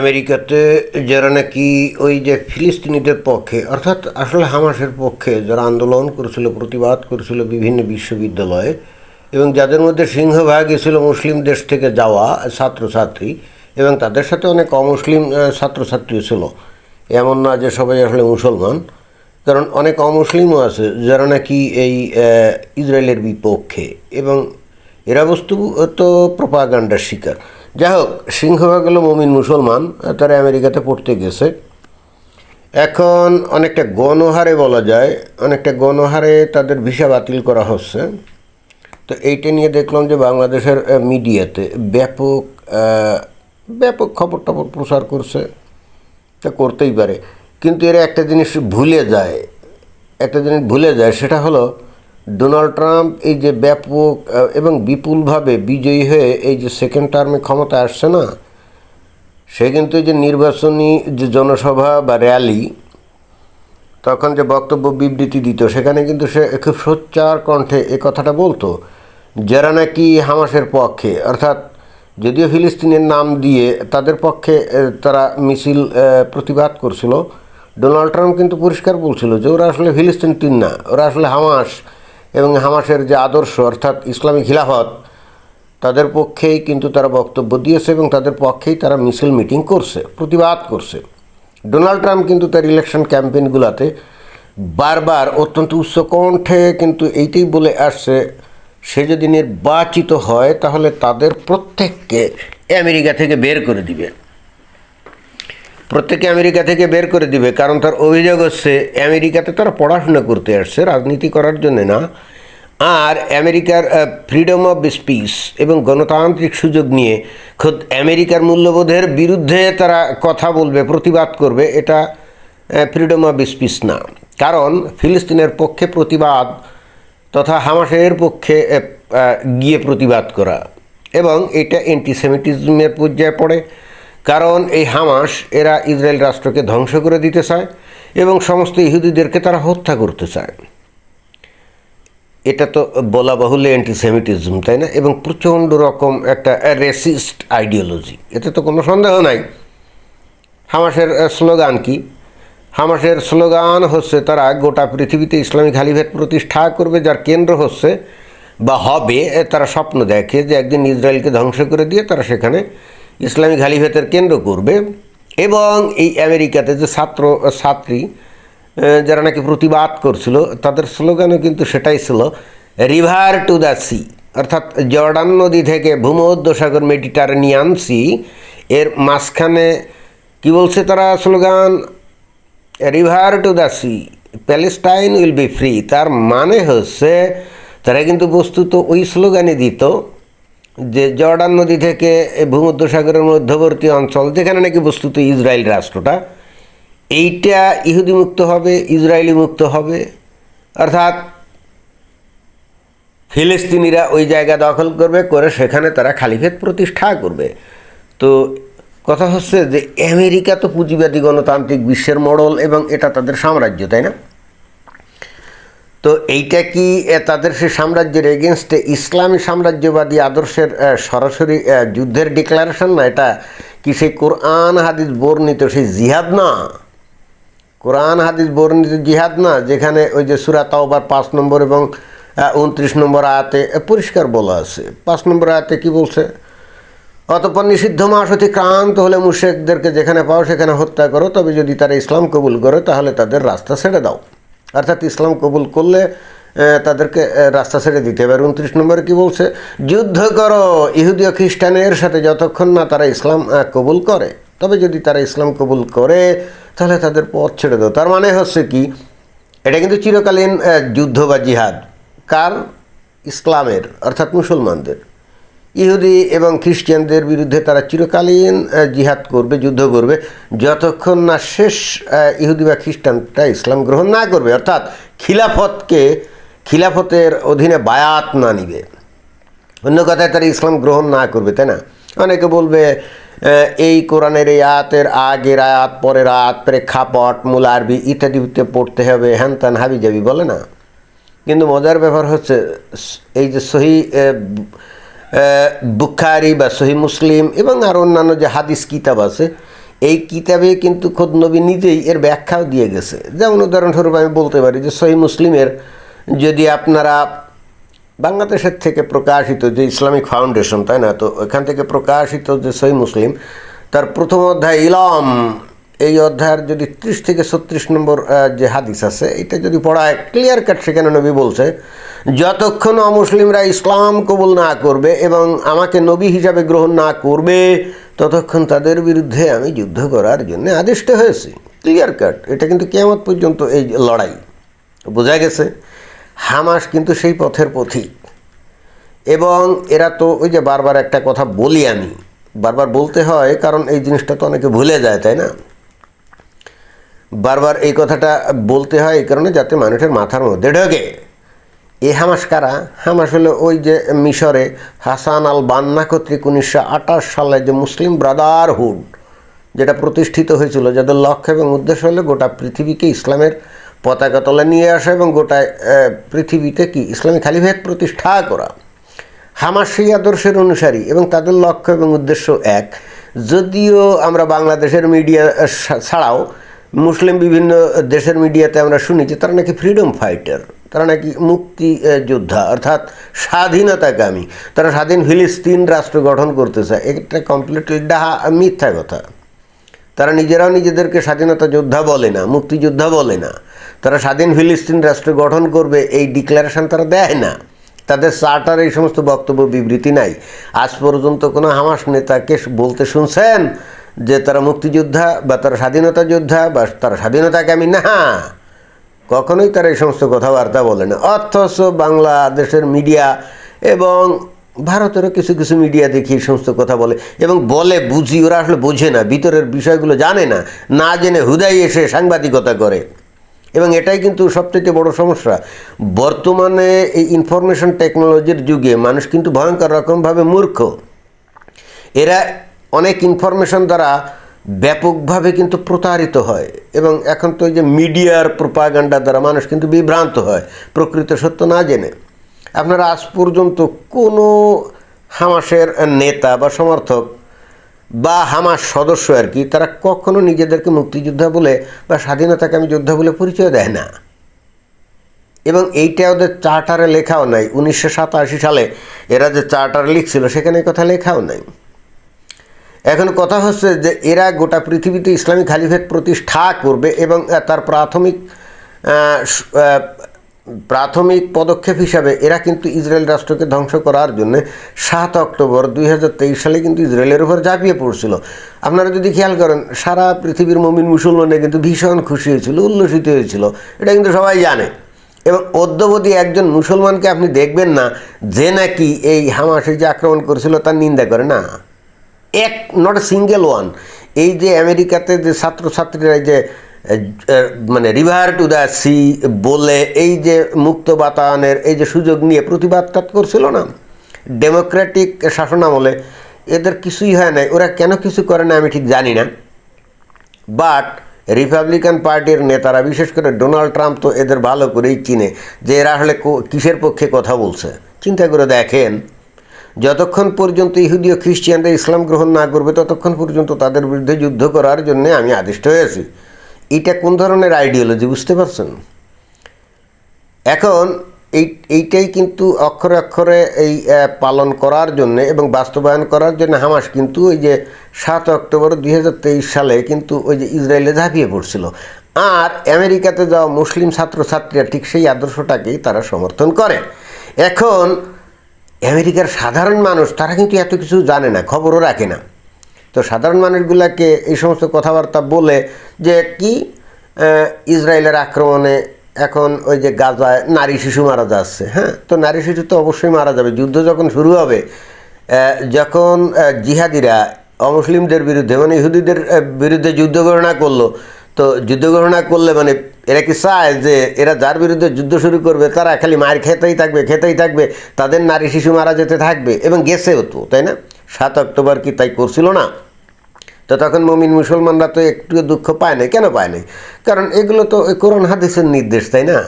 আমেরিকাতে যারা নাকি ওই যে ফিলিস্তিনিদের পক্ষে, অর্থাৎ আসলে হামাসের পক্ষে যারা আন্দোলন করেছিল, প্রতিবাদ করেছিল বিভিন্ন বিশ্ববিদ্যালয়ে, এবং যাদের মধ্যে সিংহভাগই ছিল মুসলিম দেশ থেকে যাওয়া ছাত্রছাত্রী, এবং তাদের সাথে অনেক অমুসলিম ছাত্রছাত্রী ছিল। এমন না যে সবাই আসলে মুসলমান, কারণ অনেক অমুসলিমও আছে যারা নাকি এই ইসরায়েলের বিপক্ষে, এবং এরা বস্তু তো প্রপাগান্ডার শিকার। যাই হোক সিংহভাগ হলো মমিন মুসলমান তারা আমেরিকাতে পড়তে গেছে। এখন অনেকটা গণহারে বলা যায়, অনেকটা গণহারে তাদের ভিসা বাতিল করা হচ্ছে। তো এইটা নিয়ে দেখলাম যে বাংলাদেশের মিডিয়াতে ব্যাপক ব্যাপক খবর টবর প্রচার করছে। তা করতেই পারে। কিন্তু এরা একটা জিনিস ভুলে যায়, একটা জিনিস ভুলে যায়, সেটা হলো ডোনাল্ড ট্রাম্প এই যে ব্যাপক এবং বিপুলভাবে বিজয়ী হয়ে এই যে সেকেন্ড টার্মে ক্ষমতা আসছে না, সে কিন্তু এই যে নির্বাচনী যে জনসভা বা র্যালি তখন যে বক্তব্য বিবৃতি দিত, সেখানে কিন্তু সে খুব সোচ্চার কণ্ঠে এ কথাটা বলতো, যারা নাকি হামাসের পক্ষে, অর্থাৎ যদিও ফিলিস্তিনের নাম দিয়ে তাদের পক্ষে তারা মিছিল প্রতিবাদ করছিল, ডোনাল্ড ট্রাম্প কিন্তু পরিষ্কার বলছিল যে ওরা আসলে ফিলিস্তিন তিন না, ওরা আসলে হামাস এবং হামাসের যে আদর্শ, অর্থাৎ ইসলামী খিলাফত, তাদের পক্ষেই কিন্তু তারা বক্তব্য দিয়েছে এবং তাদের পক্ষেই তারা মিছিল মিটিং করছে, প্রতিবাদ করছে। ডোনাল্ড ট্রাম্প কিন্তু তার ইলেকশন ক্যাম্পেইনগুলোতে বারবার অত্যন্ত উচ্চকণ্ঠে কিন্তু এইটাই বলে আসছে, সে যদি নির্বাচিত হয় তাহলে তাদের প্রত্যেককে আমেরিকা থেকে বের করে দিবে। প্রত্যেকে আমেরিকা থেকে বের করে দিবে, কারণ তার অভিযোগ হচ্ছে আমেরিকাতে তারা পড়াশোনা করতে আসছে, রাজনীতি করার জন্য না। আর আমেরিকার ফ্রিডম অফ স্পিচ এবং গণতান্ত্রিক সুযোগ নিয়ে খোদ আমেরিকার মূল্যবোধের বিরুদ্ধে তারা কথা বলবে, প্রতিবাদ করবে, এটা ফ্রিডম অফ স্পিচ না। কারণ ফিলিস্তিনের পক্ষে প্রতিবাদ তথা হামাসের পক্ষে গিয়ে প্রতিবাদ করা। এবং এটা অ্যান্টিসেমিটিজমের পর্যায়ে পড়ে। কারণ এই হামাস এরা ইসরায়েল রাষ্ট্রকে ধ্বংস করে দিতে চায় এবং সমস্ত ইহুদিদেরকে তারা হত্যা করতে চায়। এটা তো বলা বাহুল্য অ্যান্টিসেমিটিজম তাই না? এবং প্রচণ্ড রকম একটা রেসিস্ট আইডিওলজি এতে তো কোনো সন্দেহ নাই। হামাসের স্লোগান কি? হামাসের স্লোগান হচ্ছে তারা গোটা পৃথিবীতে ইসলামী খালিভেদ প্রতিষ্ঠা করবে, যার কেন্দ্র হচ্ছে বা হবে তারা স্বপ্ন দেখে যে একদিন ইসরায়েলকে ধ্বংস করে দিয়ে তারা সেখানে ইসলামী খালিভেতের কেন্দ্র করবে এবং এই আমেরিকাতে যে ছাত্র, ছাত্রী যারা নাকি প্রতিবাদ করছিল, তাদের স্লোগানও কিন্তু সেটাই ছিল রিভার টু দ্য সি অর্থাৎ জর্ডান নদী থেকে ভূমধ্যসাগর মেডিটারেনিয়ান সি, এর মাঝখানে কি বলছে তারা slogan? River to the sea Palestine will be free তার মানে হচ্ছে, তারা কিন্তু বস্তুত ওই স্লোগানে দিত যে জর্ডান নদী থেকে ভূমধ্যসাগরের মধ্যবর্তী অঞ্চল, যেখানে নাকি বস্তুত ইসরায়েল রাষ্ট্রটা, এইটা ইহুদি মুক্ত হবে, ইসরায়েলি মুক্ত হবে? অর্থাৎ ফিলিস্তিনিরা ওই জায়গা দখল করবে, করে সেখানে তারা খালিফেত প্রতিষ্ঠা করবে। তো কথা হচ্ছে যে, আমেরিকা তো পুঁজিবাদী গণতান্ত্রিক বিশ্বের মডেল এবং এটা তাদের সাম্রাজ্য, তাই না? তো এইটা কি তাদের সেই সাম্রাজ্যের এগেনস্টে ইসলামী সাম্রাজ্যবাদী আদর্শের সরাসরি যুদ্ধের ডিক্লারেশন না? এটা কি সেই কোরআন হাদিস বর্ণিত সেই জিহাদ না? কোরআন হাদিস বর্ণিত জিহাদ না, যেখানে ওই যে সুরা তাওবার পাঁচ নম্বর এবং উনত্রিশ নম্বর আয়াতে পরিষ্কার বলা আছে। পাঁচ নম্বর আয়াতে কি বলছে? অতপর নিষিদ্ধ মাস অতিক্রান্ত হলে মুশেকদেরকে যেখানে পাও সেখানে হত্যা করো, তবে যদি তারা ইসলাম কবুল করে, তাহলে তাদের রাস্তা ছেড়ে দাও। অর্থাৎ ইসলাম কবুল করলে তাদেরকে রাস্তা ছেড়ে দিতে হবে। আর উনত্রিশ নম্বরে কি বলছে? যুদ্ধ করো ইহুদি ও খ্রিস্টানের সাথে যতক্ষণ না তারা ইসলাম কবুল করে। তবে যদি তারা ইসলাম কবুল করে, তাহলে তাদের পথ ছেড়ে দাও। তার মানে হচ্ছে কি, এটা কিন্তু চিরকালীন যুদ্ধ বা জিহাদ। কার? ইসলামের, অর্থাৎ মুসলমানদের। ইহুদি এবং খ্রিস্টানদের বিরুদ্ধে তারা চিরকালীন জিহাদ করবে, যুদ্ধ করবে, যতক্ষণ না শেষ ইহুদি বা খ্রিস্টানটা ইসলাম গ্রহণ না করবে, অর্থাৎ খিলাফতকে, খিলাফতের অধীনে বায়াত না নিবে। অন্য কথায় তারা ইসলাম গ্রহণ না করবে, তাই না? অনেকে বলবে এই কোরআনের এই আয়াতের আগের আয়াত, পরের আয়াত, প্রেক্ষাপট মূল আরবি ইত্যাদিতে পড়তে হবে হ্যান ত্যান হাবি যাবি বলে না? কিন্তু মজার ব্যাপার হচ্ছে, এই যে সহি বুখারি বা সহি মুসলিম এবং আর অন্যান্য যে হাদিস কিতাব আছে, এই কিতাবে কিন্তু খোদ নবী নিজেই এর ব্যাখ্যাও দিয়ে গেছে। যেমন উদাহরণস্বরূপ আমি বলতে পারি যে সহি মুসলিমের যদি আপনারা বাংলাদেশের থেকে প্রকাশিত যে ইসলামিক ফাউন্ডেশন, তাই না? তো এখান থেকে প্রকাশিত যে সহি মুসলিম, তার প্রথম অধ্যায় ইলম, এই অধ্যায়ের যদি ত্রিশ থেকে ছত্রিশ নম্বর যে হাদিস আছে, এটা যদি পড়ায় ক্লিয়ার কাট সেখানে নবী বলছে যতক্ষণ অমুসলিমরা ইসলাম কবুল না করবে এবং আমাকে নবী হিসাবে গ্রহণ না করবে, ততক্ষণ তাদের বিরুদ্ধে আমি যুদ্ধ করার জন্য আদিষ্ট হয়েছি। ক্লিয়ার কাট এটা কিন্তু কেমন পর্যন্ত এই লড়াই। বোঝা গেছে, হামাস কিন্তু সেই পথের পথিক। এবং এরা তো ওই যে বারবার একটা কথা বলি আমি। বারবার বলতে হয়, কারণ এই জিনিসটা তো অনেকে ভুলে যায়, তাই না? বারবার এই কথাটা বলতে হয় এই কারণে যাতে মানুষের মাথার মধ্যে ঢোকে। এ হামাস কারা? হামাস হলো ওই যে মিশরে হাসান আল বান্না কর্তৃক উনিশশো আঠাশ সালে যে মুসলিম ব্রাদারহুড যেটা প্রতিষ্ঠিত হয়েছিল, যাদের লক্ষ্য এবং উদ্দেশ্য হলো গোটা পৃথিবীকে ইসলামের পতাকা তলে নিয়ে আসা এবং গোটা পৃথিবীতে কি? ইসলামী খালিভেদ প্রতিষ্ঠা করা। হামাস সেই আদর্শের অনুসারী এবং তাদের লক্ষ্য এবং উদ্দেশ্য এক। যদিও আমরা বাংলাদেশের মিডিয়া ছাড়াও মুসলিম বিভিন্ন দেশের মিডিয়াতে আমরা শুনি যে তারা নাকি ফ্রিডম ফাইটার। তারা নাকি মুক্তি যোদ্ধা, অর্থাৎ স্বাধীনতাকামী। তারা স্বাধীন ফিলিস্তিন রাষ্ট্র গঠন করতে চায় এটা কমপ্লিটলি ডাহা, মিথ্যা কথা। তারা নিজেরাও নিজেদেরকে স্বাধীনতা যোদ্ধা বলে না, মুক্তিযোদ্ধা বলে না। তারা স্বাধীন ফিলিস্তিন রাষ্ট্র গঠন করবে, এই ডিক্লারেশন তারা দেয় না। তাদের চার্টার এই সমস্ত বক্তব্য, বিবৃতি নাই। আজ পর্যন্ত কোনো হামাস নেতাকে বলতে শুনছেন যে তারা মুক্তিযোদ্ধা বা তারা স্বাধীনতা যোদ্ধা বা তারা স্বাধীনতাকামী? না। কখনোই তারা এই সমস্ত কথাবার্তা বলে না। অথচ বাংলাদেশের মিডিয়া এবং ভারতেরও কিছু কিছু মিডিয়া দেখি এই সমস্ত কথা বলে এবং বলে, বুঝি, ওরা আসলে বোঝে না, ভিতরের বিষয়গুলো জানে না না জেনে হুদাই এসে সাংবাদিকতা করে। এবং এটাই কিন্তু সবথেকে বড় সমস্যা। বর্তমানে এই ইনফরমেশন টেকনোলজির যুগে মানুষ কিন্তু ভয়ঙ্কর রকমভাবে মূর্খ। এরা অনেক ইনফরমেশন দ্বারা ব্যাপকভাবে কিন্তু প্রতারিত হয় এবং এখন তো ওই যে মিডিয়ার প্রোপাগান্ডা দ্বারা মানুষ কিন্তু বিভ্রান্ত হয়, প্রকৃত সত্য না জেনে। আপনারা আজ পর্যন্ত কোনো হামাসের নেতা বা সমর্থক বা হামাস সদস্য আর কি, তারা কখনো নিজেদেরকে মুক্তিযোদ্ধা বলে বা স্বাধীনতাকামী যোদ্ধা বলে পরিচয় দেয় না। এবং এইটা ওদের চার্টারে লেখাও নাই। উনিশশো সাতাশি সালে এরা যে চার্টার লিখছিল, সেখানে কথা লেখাও নাই। এখন কথা হচ্ছে যে এরা গোটা পৃথিবীতে ইসলামী খালিফেত প্রতিষ্ঠা করবে এবং তার প্রাথমিক প্রাথমিক পদক্ষেপ হিসাবে এরা কিন্তু ইসরায়েল রাষ্ট্রকে ধ্বংস করার জন্য সাত অক্টোবর দুই হাজার তেইশ সালে কিন্তু ইসরায়েলের উপর ঝাঁপিয়ে পড়ছিল। আপনারা যদি খেয়াল করেন, সারা পৃথিবীর মমিন মুসলমানে কিন্তু ভীষণ খুশি হয়েছিল, উল্লসিত হয়েছিল। এটা কিন্তু সবাই জানে। এবং অদ্যবধি একজন মুসলমানকে আপনি দেখবেন না যে নাকি এই হামাসে যে আক্রমণ করেছিল তার নিন্দা করে। না। এক নট সিঙ্গেল ওয়ান এই যে আমেরিকাতে যে ছাত্রছাত্রীরা যে মানে রিভার টু দ্য সি বলে এই যে মুক্ত বাতায়নের এই যে সুযোগ নিয়ে প্রতিবাদ টাত করছিল না। ডেমোক্রেটিক শাসনামলে এদের কিছুই হয় নাই। ওরা কেন কিছু করে না আমি ঠিক জানি না। বাট রিপাবলিকান পার্টির নেতারা, বিশেষ করে ডোনাল্ড ট্রাম্প তো এদের ভালো করেই চিনে যে এরা আসলে কিসের পক্ষে কথা বলছে। চিন্তা করে দেখেন। যতক্ষণ পর্যন্ত ইহুদি ও খ্রিস্টিয়ানরা ইসলাম গ্রহণ না করবে, ততক্ষণ পর্যন্ত তাদের বিরুদ্ধে যুদ্ধ করার জন্য আমি আদিষ্ট হয়েছি এটা কোন ধরনের আইডিওলজি বুঝতে পারছেন? এখন এই, এইটাই কিন্তু অক্ষরে অক্ষরে এই পালন করার জন্য এবং বাস্তবায়ন করার জন্য হামাস কিন্তু ওই যে সাত অক্টোবর দুই হাজার তেইশ সালে কিন্তু ওই যে ইসরায়েলে ঝাঁপিয়ে পড়ছিল। আর আমেরিকাতে যাওয়া মুসলিম ছাত্রছাত্রীরা ঠিক সেই আদর্শটাকেই তারা সমর্থন করে। এখন আমেরিকার সাধারণ মানুষ, তারা কিন্তু এত কিছু জানে না, খবরও রাখে না। তো সাধারণ মানুষগুলোকে এই সমস্ত কথাবার্তা বলে যে কি ইসরায়েলের আক্রমণে এখন ওই যে গাজায় নারী শিশু মারা যাচ্ছে হ্যাঁ? তো নারী শিশু তো অবশ্যই মারা যাবে। যুদ্ধ যখন শুরু হবে যখন জিহাদিরা অমুসলিমদের বিরুদ্ধে মানে ইহুদিদের বিরুদ্ধে যুদ্ধ ঘোষণা করল তো যুদ্ধ ঘোষণা করলে মানে এরা কি চায় যে এরা যার বিরুদ্ধে যুদ্ধ শুরু করবে, তারা খালি মায়ের খেতেই থাকবে খেতেই থাকবে, তাদের নারী শিশু মারা যেতে থাকবে এবং গেছেও তো, তাই না? সাত অক্টোবর কি তাই করছিল না? তো তখন মমিন মুসলমানরা তো একটু দুঃখ পায় না কেন পায় নাই? কারণ এগুলো তো ওই কোরআন হাদিসের নির্দেশ, তাই না?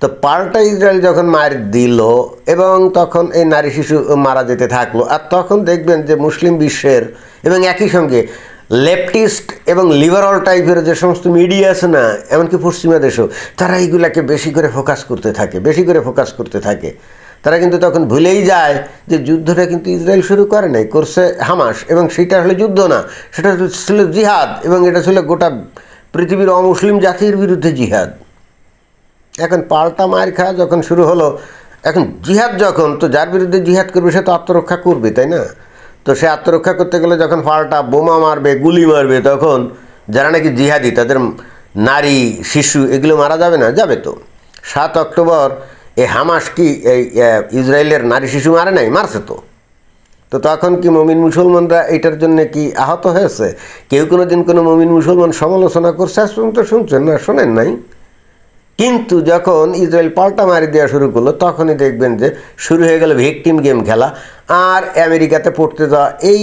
তো পাল্টা ইসরায়েল যখন মার দিল এবং তখন এই নারী শিশু মারা যেতে থাকল, আর তখন দেখবেন যে মুসলিম বিশ্বের এবং একই সঙ্গে লেফটিস্ট এবং লিবারাল টাইপের যে সমস্ত মিডিয়া আছে না, এমনকি পশ্চিমা দেশও, তারা এইগুলাকে বেশি করে ফোকাস করতে থাকে, বেশি করে ফোকাস করতে থাকে। তারা কিন্তু তখন ভুলেই যায় যে যুদ্ধটা কিন্তু ইসরায়েল শুরু করে নাই, করছে হামাস, এবং সেটা হলো যুদ্ধ না, সেটা ছিল জিহাদ, এবং এটা ছিল গোটা পৃথিবীর অমুসলিম জাতির বিরুদ্ধে জিহাদ। এখন পাল্টা মায়ের খাওয়া যখন শুরু হলো, এখন জিহাদ যখন, তো যার বিরুদ্ধে জিহাদ করবে সে তো আত্মরক্ষা করবে, তাই না? তো সে আত্মরক্ষা করতে গেলে যখন পাল্টা বোমা মারবে, গুলি মারবে, তখন যারা নাকি জিহাদি, তাদের নারী, শিশু, এগুলো মারা যাবে না? যাবে তো। সাত অক্টোবর এই হামাস কি এই ইসরায়েলের নারী, শিশু মারে নাই? মারছে তো। তো তখন কি মমিন মুসলমানরা এটার জন্য কি আহত হয়েছে? কেউ কোনো দিন কোনো মমিন মুসলমান সমালোচনা করছে? আজ পর্যন্ত শুনছেন না? শোনেন নাই। কিন্তু যখন ইসরায়েল পাল্টা মারি দেওয়া শুরু করল, তখনই দেখবেন যে শুরু হয়ে গেল ভিকটিম গেম খেলা। আর আমেরিকাতে পড়তে যাওয়া এই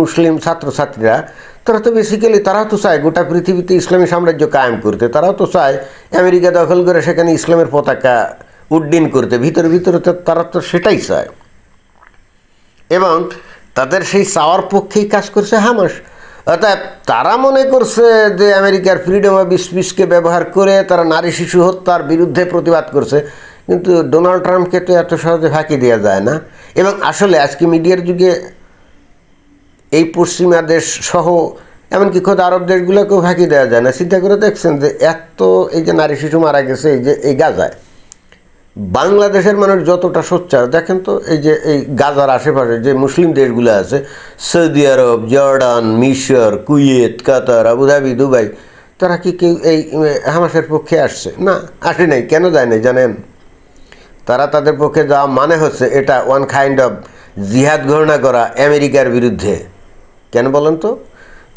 মুসলিম ছাত্রছাত্রীরা, তারা তো বেসিক্যালি তারাও তো চায় গোটা পৃথিবীতে ইসলামী সাম্রাজ্য কায়েম করতে, তারাও তো চায় আমেরিকা দখল করে সেখানে ইসলামের পতাকা উড্ডীন করতে, ভিতরে ভিতরে তো তারা তো সেটাই চায়। এবং তাদের সেই চাওয়ার পক্ষেই কাজ করছে হামাস। অর্থাৎ তারা মনে করছে যে আমেরিকার ফ্রিডম অফ স্পিচকে ব্যবহার করে তারা নারী শিশু হত্যার বিরুদ্ধে প্রতিবাদ করছে। কিন্তু ডোনাল্ড ট্রাম্পকে তো এত সহজে ফাঁকি দেওয়া যায় না। এবং আসলে আজকে মিডিয়ার যুগে এই পশ্চিমা দেশ সহ এমনকি খোদ আরব দেশগুলোকেও ফাঁকি দেওয়া যায় না। চিন্তা করে দেখছেন যে এত এই যে নারী শিশু মারা গেছে, এই যে এই গাজায়, বাংলাদেশের মানুষ যতটা সোচ্চার, দেখেন তো এই যে এই গাজার আশেপাশে যে মুসলিম দেশগুলো আছে, সৌদি আরব, জর্ডান, মিশর, Kuwait, Qatar, Abu Dhabi, Dubai, তারা কি কেউ এই হামাসের পক্ষে আসছে? না, আসে নাই। কেন যায় নাই জানেন? তারা তাদের পক্ষে যাওয়া মানে হচ্ছে এটা ওয়ান কাইন্ড অফ জিহাদ ঘোষণা করা আমেরিকার বিরুদ্ধে। কেন বলেন তো?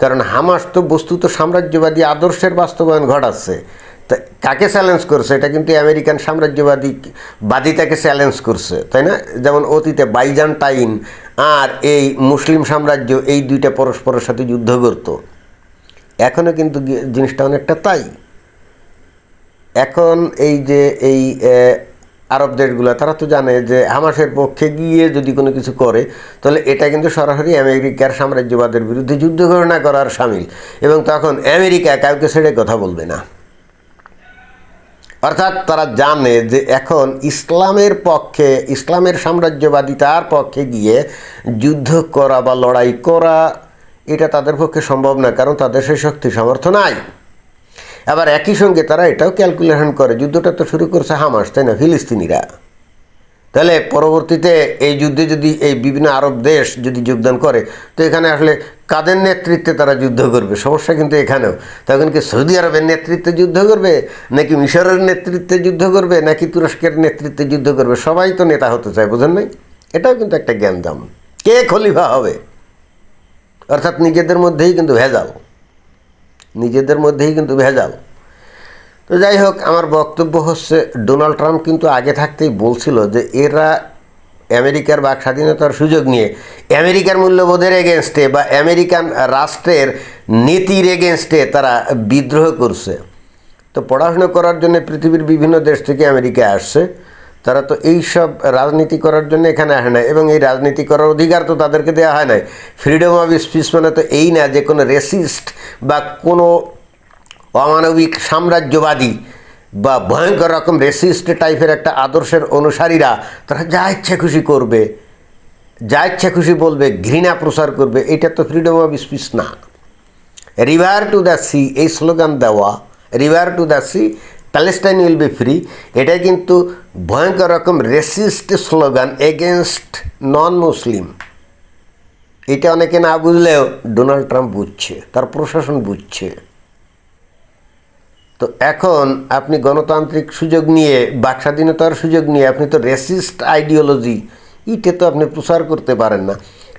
কারণ হামাস তো বস্তুত সাম্রাজ্যবাদী আদর্শের বাস্তবায়ন ঘটাচ্ছে। তা কাকে চ্যালেঞ্জ করছে? এটা কিন্তু আমেরিকান সাম্রাজ্যবাদী বাদিতাকে চ্যালেঞ্জ করছে, তাই না? যেমন অতীতে বাইজান্টাইন আর এই মুসলিম সাম্রাজ্য এই দুইটা পরস্পরের সাথে যুদ্ধ করত। এখনও কিন্তু জিনিসটা অনেকটা তাই। এখন এই যে এই আরব দেশগুলো, তারা তো জানে যে হামাসের পক্ষে গিয়ে যদি কোনো কিছু করে, তাহলে এটা কিন্তু সরাসরি আমেরিকার সাম্রাজ্যবাদের বিরুদ্ধে যুদ্ধ ঘোষণা করার সামিল। এবং তখন আমেরিকা কাউকে ছেড়ে কথা বলবে না। অর্থাৎ তারা জানে যে এখন ইসলামের পক্ষে, ইসলামের সাম্রাজ্যবাদিতার পক্ষে গিয়ে যুদ্ধ করা বা লড়াই করা, এটা তাদের পক্ষে সম্ভব না, কারণ তাদের সেই শক্তি সামর্থ্য নাই। আবার একই সঙ্গে তারা এটাও ক্যালকুলেশন করে, যুদ্ধটা তো শুরু করছে হামাস, তাই না? ফিলিস্তিনিরা। তাহলে পরবর্তীতে এই যুদ্ধে যদি এই বিভিন্ন আরব দেশ যদি যোগদান করে, তো এখানে আসলে কাদের নেতৃত্বে তারা যুদ্ধ করবে? সমস্যা কিন্তু এখানেও। তখন কি সৌদি আরবের নেতৃত্বে যুদ্ধ করবে, নাকি মিশরের নেতৃত্বে যুদ্ধ করবে, নাকি তুরস্কের নেতৃত্বে যুদ্ধ করবে? সবাই তো নেতা হতে চায়, বোঝেন নাই? এটাও কিন্তু একটা জ্ঞানদাম কে খলিফা হবে? অর্থাৎ নিজেদের মধ্যেই কিন্তু ভেজাল। নিজেদের মধ্যেই কিন্তু ভেজাল। তো যাই হোক, আমার বক্তব্য হচ্ছে, ডোনাল্ড ট্রাম্প কিন্তু আগে থাকতেই বলছিল যে এরা আমেরিকার বাক স্বাধীনতার সুযোগ নিয়ে আমেরিকার মূল্যবোধের এগেনস্টে বা আমেরিকান রাষ্ট্রের নীতির এগেনস্টে তারা বিদ্রোহ করছে। তো পড়াশোনা করার জন্য পৃথিবীর বিভিন্ন দেশ থেকে আমেরিকা আসছে। তারা তো এই সব রাজনীতি করার জন্য এখানে আসে না এবং এই রাজনীতি করার অধিকার তো তাদেরকে দেওয়া হয় নাই। ফ্রিডম অফ স্পিচ মানে তো এই না যে কোনো রেসিস্ট বা কোনো অমানবিক সাম্রাজ্যবাদী বা ভয়ঙ্কর রকম রেসিস্ট টাইপের একটা আদর্শের অনুসারীরা, তারা যা ইচ্ছা খুশি করবে, যা ইচ্ছা খুশি বলবে, ঘৃণা প্রচার করবে, এটা তো ফ্রিডম অফ স্পিচ না। রিভার টু দ্য সি এই স্লোগান দেওয়া river to the sea Palestine will be free এটা কিন্তু ভয়ঙ্কর রকম racist slogan against non Muslim এটা অনেকে না বুঝলেও ডোনাল্ড ট্রাম্প বুঝছে, তার প্রশাসন বুঝছে। তো এখন আপনি গণতান্ত্রিক সুযোগ নিয়ে বাক স্বাধীনতার সুযোগ নিয়ে আপনি তো রেসিস্ট আইডিওলজি ইটে তো আপনি প্রচার করতে পারেন না।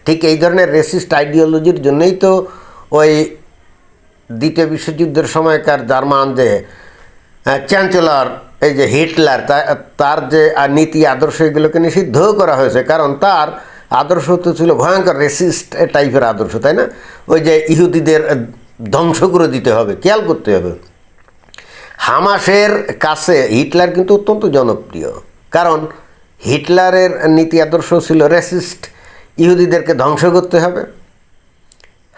ঠিক এই ধরনের রেসিস্ট আইডিওলজির জন্যই তো ওই দ্বিতীয় বিশ্বযুদ্ধের সময়কার জার্মান যে চ্যান্সেলর এই যে হিটলার তার যে নীতি, আদর্শ, এগুলোকে নিষিদ্ধ করা হয়েছে। কারণ তার আদর্শ তো ছিল ভয়ঙ্কর রেসিস্ট টাইপের আদর্শ, তাই না? ওই যে ইহুদিদের ধ্বংস করে দিতে হবে, খেয়াল করতে হবে। হামাসের কাছে হিটলার কিন্তু অত্যন্ত জনপ্রিয়। কারণ হিটলারের নীতি, আদর্শ ছিল রেসিস্ট ইহুদিদেরকে ধ্বংস করতে হবে।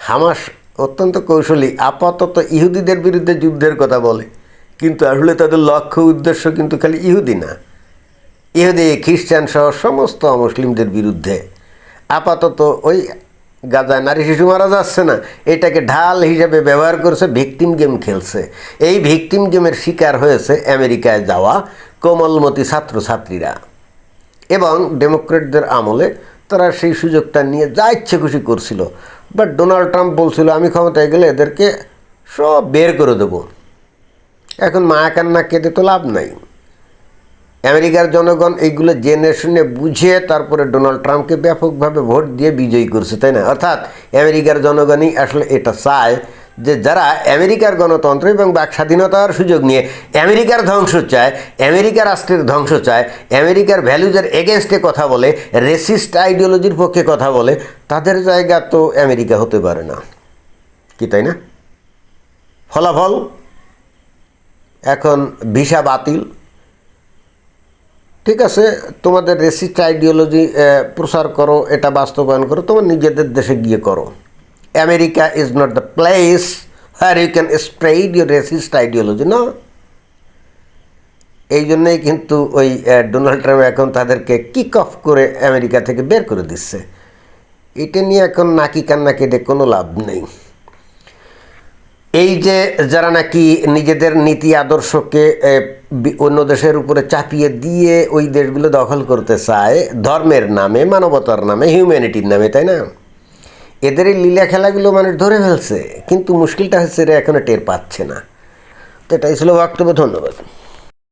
হামাস অত্যন্ত কৌশলী, আপাতত ইহুদিদের বিরুদ্ধে যুদ্ধের কথা বলে। কিন্তু আসলে তাদের লক্ষ্য উদ্দেশ্য কিন্তু খালি ইহুদি না। ইহুদি, খ্রিস্টান সহ সমস্ত মুসলিমদের বিরুদ্ধে আপাতত ওই গাজায় নারী শিশু মারা যাচ্ছে না, এটাকে ঢাল হিসাবে ব্যবহার করছে, ভিকটিম গেম খেলছে। এই ভিকটিম গেমের শিকার হয়েছে আমেরিকায় যাওয়া কোমলমতি ছাত্রছাত্রীরা। এবং ডেমোক্রেটদের আমলে তারা সেই সুযোগটা নিয়ে যা ইচ্ছে খুশি করছিল। বাট ডোনাল্ড ট্রাম্প বলছিল, আমি ক্ষমতায় গেলে এদেরকে সব বের করে দেবো। এখন মায়া কান্না কেঁদে তো লাভ নাই। আমেরিকার জনগণ এইগুলো জেনে শুনে বুঝে তারপরে ডোনাল্ড ট্রাম্পকে ব্যাপকভাবে ভোট দিয়ে বিজয়ী করছে, তাই না? অর্থাৎ আমেরিকার জনগণই আসলে এটা চায় যে যারা আমেরিকার গণতন্ত্র এবং বাক স্বাধীনতার সুযোগ নিয়ে আমেরিকার ধ্বংস চায়, আমেরিকা রাষ্ট্রের ধ্বংস চায়, আমেরিকার ভ্যালুজের এগেনস্টে কথা বলে রেসিস্ট আইডিওলজির পক্ষে কথা বলে, তাদের জায়গা তো আমেরিকা হতে পারে না। কি, তাই না? ফলাফল? এখন ভিসা বাতিল। ঠিক আছে, তোমাদের রেসিস্ট আইডিওলজি প্রচার করো, এটা বাস্তবায়ন করো, তোমার নিজেদের দেশে গিয়ে করো। America is not the place here you can spread your racist ideology না? এই জন্যই কিন্তু ওই ডোনাল্ড ট্রাম্প এখন তাদেরকে কিক অফ করে আমেরিকা থেকে বের করে দিচ্ছে। এটা নিয়ে এখন নাকি কান্না কেটে কোনো লাভ নেই। এই যে যারা নাকি নিজেদের নীতি আদর্শকে অন্য দেশের উপরে চাপিয়ে দিয়ে ওই দেশগুলো দখল করতে চায়, ধর্মের নামে, মানবতার নামে হিউম্যানিটির নামে, তাই না? এদের এই লীলা খেলাগুলো মানুষ ধরে ফেলছে, কিন্তু মুশকিলটা হচ্ছে এরা এখনও টের পাচ্ছে না। তো এটাই ছিল বক্তব্য, ধন্যবাদ।